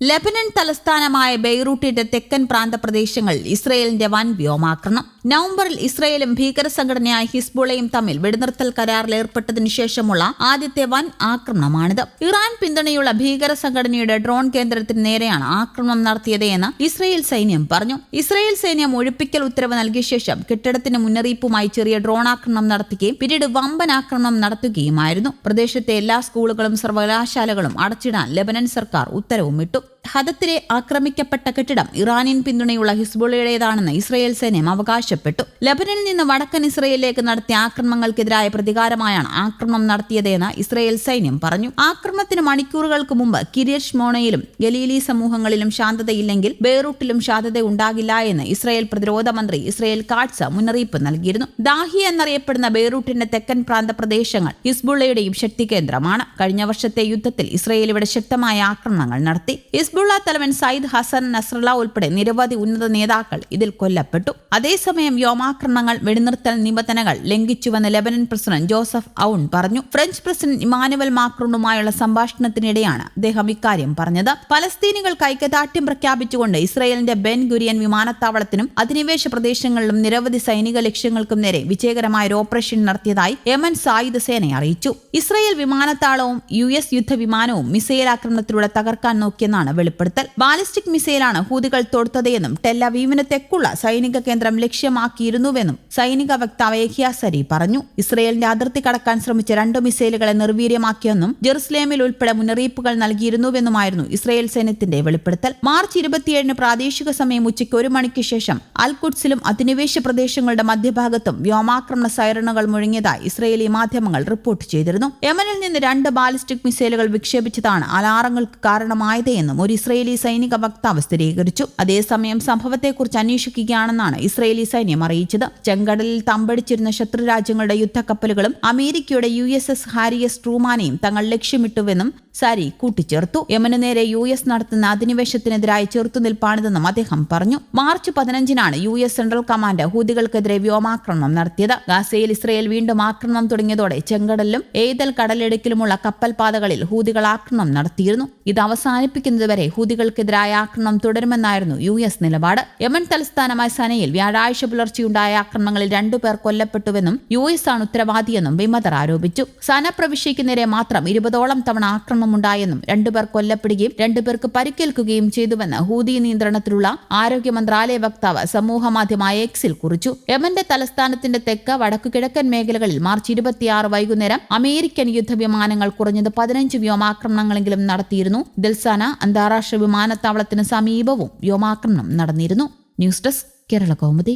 Lebanon തലസ്ഥാനമായ ബെയ്റൂട്ടിന്റെ തെക്കൻ പ്രാന്തപ്രദേശങ്ങളിൽ ഇസ്രയേലിന്റെ വൻ വ്യോമാക്രമണം നവംബറിൽ ഇസ്രയേലും ഭീകര സംഘടനയായ ഹിസ്ബുളയും തമ്മിൽ വെടിനിർത്തൽ കരാറിൽ ഏർപ്പെട്ടതിനു ശേഷമുള്ള ആദ്യത്തെ വൻ ആക്രമണമാണിത്. ഇറാൻ പിന്തുണയുള്ള ഭീകര സംഘടനയുടെ ഡ്രോൺ കേന്ദ്രത്തിന് നേരെയാണ് ആക്രമണം നടത്തിയത് എന്ന് ഇസ്രയേൽ സൈന്യം പറഞ്ഞു. ഇസ്രയേൽ സൈന്യം ഒഴിപ്പിക്കൽ ഉത്തരവ് നൽകിയ ശേഷം കെട്ടിടത്തിന് മുന്നറിയിപ്പുമായി ചെറിയ ഡ്രോൺ ആക്രമണം നടത്തുകയും പിന്നീട് വമ്പൻ ആക്രമണം നടത്തുകയുമായിരുന്നു. പ്രദേശത്തെ എല്ലാ സ്കൂളുകളും സർവകലാശാലകളും അടച്ചിടാൻ ലെബനൻ സർക്കാർ ഉത്തരവും ഇട്ടു looked ഹദത്തിലെ ആക്രമിക്കപ്പെട്ട കെട്ടിടം ഇറാനിയൻ പിന്തുണയുള്ള ഹിസ്ബുള്ളയുടേതാണെന്ന് ഇസ്രയേൽ സൈന്യം അവകാശപ്പെട്ടു. ലബനനിൽ നിന്ന് വടക്കൻ ഇസ്രയേലിലേക്ക് നടത്തിയ ആക്രമണങ്ങൾക്കെതിരായ പ്രതികാരമായാണ് ആക്രമണം നടത്തിയതെന്ന് ഇസ്രയേൽ സൈന്യം പറഞ്ഞു. ആക്രമണത്തിന് മണിക്കൂറുകൾക്ക് മുമ്പ് കിരിയഷ് മോണയിലും ഗലീലി സമൂഹങ്ങളിലും ശാന്തതയില്ലെങ്കിൽ ബെയ്റൂട്ടിലും ശാന്തത ഉണ്ടാകില്ല എന്ന് ഇസ്രയേൽ പ്രതിരോധ മന്ത്രി ഇസ്രയേൽ കാട്സ് മുന്നറിയിപ്പ് നൽകിയിരുന്നു. ദാഹി എന്നറിയപ്പെടുന്ന ബെയ്റൂട്ടിന്റെ തെക്കൻ പ്രാന്ത പ്രദേശങ്ങൾ ഹിസ്ബുള്ളയുടെയും ശക്തി കേന്ദ്രമാണ് കഴിഞ്ഞ വർഷത്തെ യുദ്ധത്തിൽ ഇസ്രയേൽ ഇവിടെ ശക്തമായ ആക്രമണങ്ങൾ നടത്തി. ഹിസ്ബുള്ള തലവൻ സയ്യിദ് ഹസൻ നസ്രല്ല ഉൾപ്പെടെ നിരവധി ഉന്നത നേതാക്കൾ ഇതിൽ കൊല്ലപ്പെട്ടു. അതേസമയം വ്യോമാക്രമണങ്ങൾ വെടിനിർത്തൽ നിബന്ധനകൾ ലംഘിച്ചുവെന്ന് ലെബനൻ പ്രസിഡന്റ് ജോസഫ് ഔൺ പറഞ്ഞു. ഫ്രഞ്ച് പ്രസിഡന്റ് ഇമാനുവൽ മാക്രോണുമായുള്ള സംഭാഷണത്തിനിടെയാണ് അദ്ദേഹം ഇക്കാര്യം പറഞ്ഞത്. പലസ്തീനികൾ ഐക്യദാർഢ്യം പ്രഖ്യാപിച്ചുകൊണ്ട് ഇസ്രയേലിന്റെ ബെൻ ഗുരിയൻ വിമാനത്താവളത്തിനും അധിനിവേശ പ്രദേശങ്ങളിലും നിരവധി സൈനിക ലക്ഷ്യങ്ങൾക്കും നേരെ വിജയകരമായ ഒരു ഓപ്പറേഷൻ നടത്തിയതായി യമൻ സായുധ സേന അറിയിച്ചു. ഇസ്രയേൽ വിമാനത്താവളവും യു എസ് യുദ്ധവിമാനവും മിസൈൽ ആക്രമണത്തിലൂടെ തകർക്കാൻ നോക്കിയെന്നാണ് വെളിപ്പെടുത്തൽ. ബാലിസ്റ്റിക് മിസൈലാണ് ഹൂതികൾ തൊടുത്തതെന്നും ടെല്ലവീവിന് തെക്കുള്ള സൈനിക കേന്ദ്രം ലക്ഷ്യമാക്കിയിരുന്നുവെന്നും സൈനിക വക്താവ് യഹിയ സരി പറഞ്ഞു. ഇസ്രയേലിന്റെ അതിർത്തി കടക്കാൻ ശ്രമിച്ച രണ്ട് മിസൈലുകളെ നിർവീര്യമാക്കിയെന്നും ജെറുസലേമിൽ ഉൾപ്പെടെ മുന്നറിയിപ്പുകൾ നൽകിയിരുന്നുവെന്നുമായിരുന്നു ഇസ്രയേൽ സൈന്യത്തിന്റെ വെളിപ്പെടുത്തൽ. മാർച്ച് ഇരുപത്തിയേഴിന് പ്രാദേശിക സമയം ഉച്ചയ്ക്ക് ഒരു മണിക്ക് ശേഷം അൽകുഡ്സിലും അധിനിവേശ പ്രദേശങ്ങളുടെ മധ്യഭാഗത്തും വ്യോമാക്രമണ സൈറണുകൾ മുഴങ്ങിയതായി ഇസ്രയേലി മാധ്യമങ്ങൾ റിപ്പോർട്ട് ചെയ്തിരുന്നു. യമനിൽ നിന്ന് രണ്ട് ബാലിസ്റ്റിക് മിസൈലുകൾ വിക്ഷേപിച്ചതാണ് അലാറങ്ങൾക്ക് കാരണമായതെന്നും ഒരു ഇസ്രയേലി സൈനിക വക്താവ് സ്ഥിരീകരിച്ചു. അതേസമയം സംഭവത്തെക്കുറിച്ച് അന്വേഷിക്കുകയാണെന്നാണ് ഇസ്രയേലി സൈന്യം അറിയിച്ചത്. ചെങ്കടലിൽ തമ്പടിച്ചിരുന്ന ശത്രുരാജ്യങ്ങളുടെ യുദ്ധക്കപ്പലുകളും അമേരിക്കയുടെ U S S Harry S ട്രൂമാനെയും തങ്ങൾ ലക്ഷ്യമിട്ടുവെന്നും സാരി കൂട്ടിച്ചേർത്തു. യമന് നേരെ യു എസ് നടത്തുന്ന അധിനിവേശത്തിനെതിരായ ചെറുത്തുനിൽപ്പാണിതെന്നും അദ്ദേഹം പറഞ്ഞു. മാർച്ച് പതിനഞ്ചിനാണ് യു എസ് സെൻട്രൽ കമാൻഡ് ഹൂതികൾക്കെതിരെ വ്യോമാക്രമണം നടത്തിയത്. ഗാസയിൽ ഇസ്രയേൽ വീണ്ടും ആക്രമണം തുടങ്ങിയതോടെ ചെങ്കടലിലും ഏതൽ കടലിടുക്കിലുമുള്ള കപ്പൽപാതകളിൽ ഹൂതികൾ ആക്രമണം നടത്തിയിരുന്നു. ഇത് അവസാനിപ്പിക്കുന്നതുവരെ ഹൂതികൾക്കെതിരായ ആക്രമണം തുടരുമെന്നായിരുന്നു യു എസ് നിലപാട്. യമൻ തലസ്ഥാനമായ സനയിൽ വ്യാഴാഴ്ച പുലർച്ചെയുണ്ടായ ആക്രമണങ്ങളിൽ രണ്ടുപേർ കൊല്ലപ്പെട്ടുവെന്നും യു എസ് ആണ് ഉത്തരവാദിയെന്നും വിമതർ ആരോപിച്ചു. സന പ്രവിശ്യയ്ക്ക് നേരെ മാത്രം ഇരുപതോളം തവണ ആക്രമണമുണ്ടായെന്നും രണ്ടുപേർ കൊല്ലപ്പെടുകയും രണ്ടുപേർക്ക് പരിക്കേൽക്കുകയും ചെയ്തുവെന്ന് ഹൂതി നിയന്ത്രണത്തിലുള്ള ആരോഗ്യ മന്ത്രാലയ വക്താവ് സമൂഹ മാധ്യമമായ എക്സിൽ കുറിച്ചു. യമന്റെ തലസ്ഥാനത്തിന്റെ തെക്ക് വടക്കു കിഴക്കൻ മേഖലകളിൽ മാർച്ച് ഇരുപത്തിയാറ് വൈകുന്നേരം അമേരിക്കൻ യുദ്ധവിമാനങ്ങൾ കുറഞ്ഞത് പതിനഞ്ച് വ്യോമാക്രമണങ്ങളെങ്കിലും നടത്തിയിരുന്നു. ദിൽസാന അന്താരാഷ്ട്ര വിമാനത്താവളത്തിന് സമീപവും വ്യോമാക്രമണം നടന്നിരുന്നു. News desk Kerala Kaumudi.